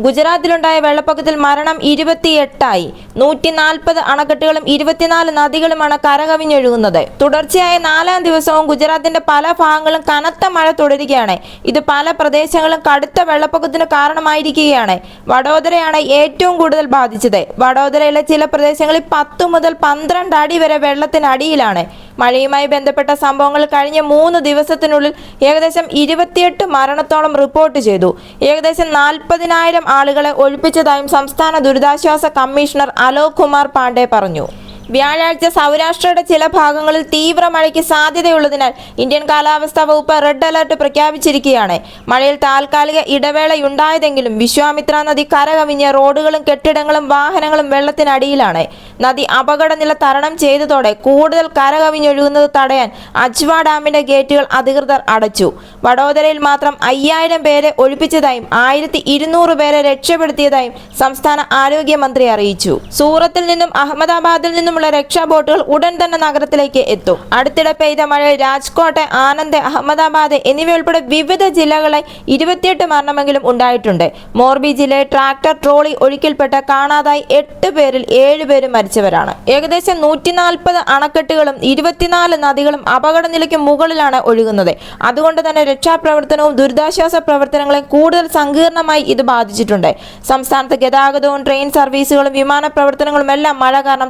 ഗുജറാത്തിലുണ്ടായ വെള്ളപ്പൊക്കത്തിൽ മരണം ഇരുപത്തിയെട്ടായി. നൂറ്റി നാൽപ്പത് അണക്കെട്ടുകളും ഇരുപത്തിനാല് നദികളുമാണ് കരകവിഞ്ഞൊഴുകുന്നത്. തുടർച്ചയായ നാലാം ദിവസവും ഗുജറാത്തിന്റെ പല ഭാഗങ്ങളും കനത്ത മഴ തുടരുകയാണ്. ഇത് പല പ്രദേശങ്ങളും കടുത്ത വെള്ളപ്പൊക്കത്തിന് കാരണമായിരിക്കുകയാണ്. വഡോദരയാണ് ഏറ്റവും കൂടുതൽ ബാധിച്ചത്. വഡോദരയിലെ ചില പ്രദേശങ്ങളിൽ പത്തു മുതൽ പന്ത്രണ്ട് അടി വരെ വെള്ളത്തിനടിയിലാണ്. മഴയുമായി ബന്ധപ്പെട്ട സംഭവങ്ങൾ കഴിഞ്ഞ മൂന്ന് ദിവസത്തിനുള്ളിൽ ഏകദേശം ഇരുപത്തിയെട്ട് മരണത്തോളം റിപ്പോർട്ട് ചെയ്തു. ഏകദേശം നാൽപ്പതിനായിരം ആളുകളെ ഒഴിപ്പിച്ചതായും സംസ്ഥാന ദുരിതാശ്വാസ കമ്മീഷണർ അലോക് കുമാർ പാണ്ഡെ പറഞ്ഞു. വ്യാഴാഴ്ച സൗരാഷ്ട്രയുടെ ചില ഭാഗങ്ങളിൽ തീവ്ര മഴയ്ക്ക് സാധ്യതയുള്ളതിനാൽ ഇന്ത്യൻ കാലാവസ്ഥാ വകുപ്പ് റെഡ് അലർട്ട് പ്രഖ്യാപിച്ചിരിക്കുകയാണ്. മഴയിൽ താൽക്കാലിക ഇടവേളയുണ്ടായതെങ്കിലും വിശ്വാമിത്ര നദി കരകവിഞ്ഞ റോഡുകളും കെട്ടിടങ്ങളും വാഹനങ്ങളും വെള്ളത്തിനടിയിലാണ്. നദി അപകടനില തരണം ചെയ്തതോടെ കൂടുതൽ കരകവിഞ്ഞൊഴുകുന്നത് തടയാൻ അജ്വ ഡാമിന്റെ ഗേറ്റുകൾ അധികൃതർ അടച്ചു. വഡോദരയിൽ മാത്രം അയ്യായിരം പേരെ ഒഴിപ്പിച്ചതായും ആയിരത്തി ഇരുന്നൂറ് പേരെ രക്ഷപ്പെടുത്തിയതായും സംസ്ഥാന ആരോഗ്യമന്ത്രി അറിയിച്ചു. സൂറത്തിൽ നിന്നും അഹമ്മദാബാദിൽ നിന്നുമുള്ള രക്ഷാബോട്ടുകൾ ഉടൻ തന്നെ നഗരത്തിലേക്ക് എത്തും. അടുത്തിടെ പെയ്ത മഴയിൽ രാജ്കോട്ട് ആനന്ദ് അഹമ്മദാബാദ് എന്നിവയുൾപ്പെടെ വിവിധ ജില്ലകളെ ഇരുപത്തിയെട്ട് മരണമെങ്കിലും ഉണ്ടായിട്ടുണ്ട്. മോർബി ജില്ലയിൽ ട്രാക്ടർ ട്രോളി ഒഴുക്കിൽപ്പെട്ട കാണാതായി എട്ട് പേരിൽ ഏഴ് പേരും മരിച്ചവരാണ്. ഏകദേശം നൂറ്റി നാൽപ്പത് അണക്കെട്ടുകളും ഇരുപത്തിനാല് നദികളും അപകടനിലയ്ക്ക് മുകളിലാണ് ഒഴുകുന്നത്. അതുകൊണ്ട് തന്നെ രക്ഷാപ്രവർത്തനവും ദുരിതാശ്വാസ പ്രവർത്തനങ്ങളെയും കൂടുതൽ സങ്കീർണമായി ഇത് ബാധിച്ചിട്ടുണ്ട്. സംസ്ഥാനത്ത് ഗതാഗതവും ട്രെയിൻ സർവീസുകളും വിമാന പ്രവർത്തനങ്ങളും എല്ലാം മഴ കാരണം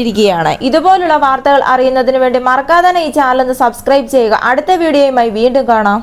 തടസ്സപ്പെട്ടിരിക്കുകയാണ് ഇതുപോലുള്ള വാർത്തകൾ അറിയുന്നതിന് വേണ്ടി മറക്കാതെ ഈ ചാനൽ ഒന്ന് സബ്സ്ക്രൈബ് ചെയ്യുക. അടുത്ത വീഡിയോയുമായി വീണ്ടും കാണാം.